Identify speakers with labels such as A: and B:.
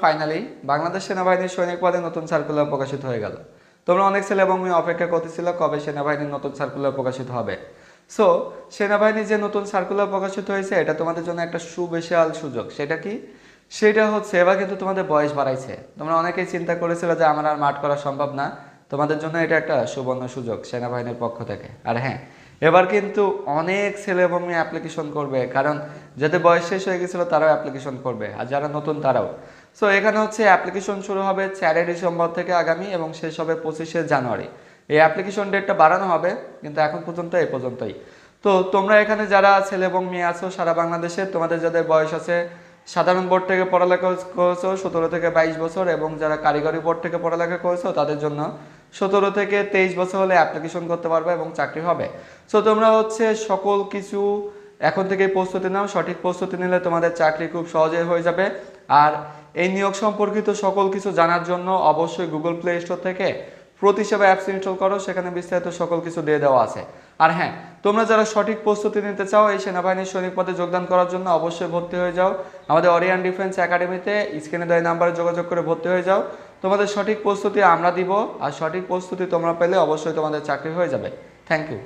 A: Finally Bangladesh সেনাবাহিনীর সৈনিক পদে নতুন সার্কুলার প্রকাশিত হয়ে গেল। তোমরা অনেক ছেলে এবং মেয়ে অপেক্ষা করতেছিল কবে সেনাবাহিনীর নতুন সার্কুলার প্রকাশিত হবে। সো সেনাবাহিনীর যে নতুন সার্কুলার প্রকাশিত হয়েছে, এটা তোমাদের জন্য একটা সুবিশাল সুযোগ। সেটা কি? সেটা হচ্ছে, এবার কিন্তু তোমাদের বয়স বাড়াইছে। তোমরা অনেকেই চিন্তা করেছিল যে আমার আর মাঠ করা সম্ভব না। তোমাদের জন্য এটা একটা সুবর্ণ সুযোগ সেনাবাহিনীর পক্ষ থেকে। আর হ্যাঁ এবার কিন্তু অনেক ছেলে এবং মেয়ে অ্যাপ্লিকেশন করবে, কারণ যাদের বয়স শেষ হয়ে গেছিল তারাও অ্যাপ্লিকেশন করবে, আর যারা নতুন তারাও। সো এখানে হচ্ছে অ্যাপ্লিকেশন শুরু হবে চারই ডিসেম্বর থেকে আগামী এবং শেষ হবে পঁচিশে জানুয়ারি। এই অ্যাপ্লিকেশন ডেটটা বাড়ানো হবে, কিন্তু এখন পর্যন্ত এই পর্যন্তই। তো, তোমরা এখানে যারা ছেলে এবং মেয়ে আছো সারা বাংলাদেশে, তোমাদের যাদের বয়স আছে, সাধারণ বোর্ড থেকে পড়ালেখা করেছ, সতেরো থেকে বাইশ বছর এবং যারা কারিগরি বোর্ড থেকে পড়ালেখা করেছ, তাদের জন্য সতেরো থেকে তেইশ বছর হলে অ্যাপ্লিকেশন করতে পারবে এবং চাকরি হবে। সো তোমরা হচ্ছে সকল কিছু এখন থেকে প্রস্তুতি নাও, সঠিক প্রস্তুতি নিলে তোমাদের চাকরি খুব সহজে হয়ে যাবে। আর এই নিয়োগ সম্পর্কিত সকল কিছু জানার জন্য অবশ্যই গুগল প্লে স্টোর থেকে প্রতিসেবা অ্যাপস ইনস্টল করো, সেখানে বিস্তারিত সকল কিছু দিয়ে দেওয়া আছে। আর হ্যাঁ তোমরা যারা সঠিক প্রস্তুতি নিতে চাও এই সেনাবাহিনীর সৈনিক পদে যোগদান করার জন্য অবশ্যই ভর্তি হয়ে যাও। আমাদের অরিয়ান ডিফেন্স একাডেমিতে স্ক্রিনে দেয় নাম্বারে যোগাযোগ করে ভর্তি হয়ে যাও। তোমাদের সঠিক প্রস্তুতি আমরা দিব, আর সঠিক প্রস্তুতি তোমরা পেলে অবশ্যই তোমাদের চাকরি হয়ে যাবে। Thank you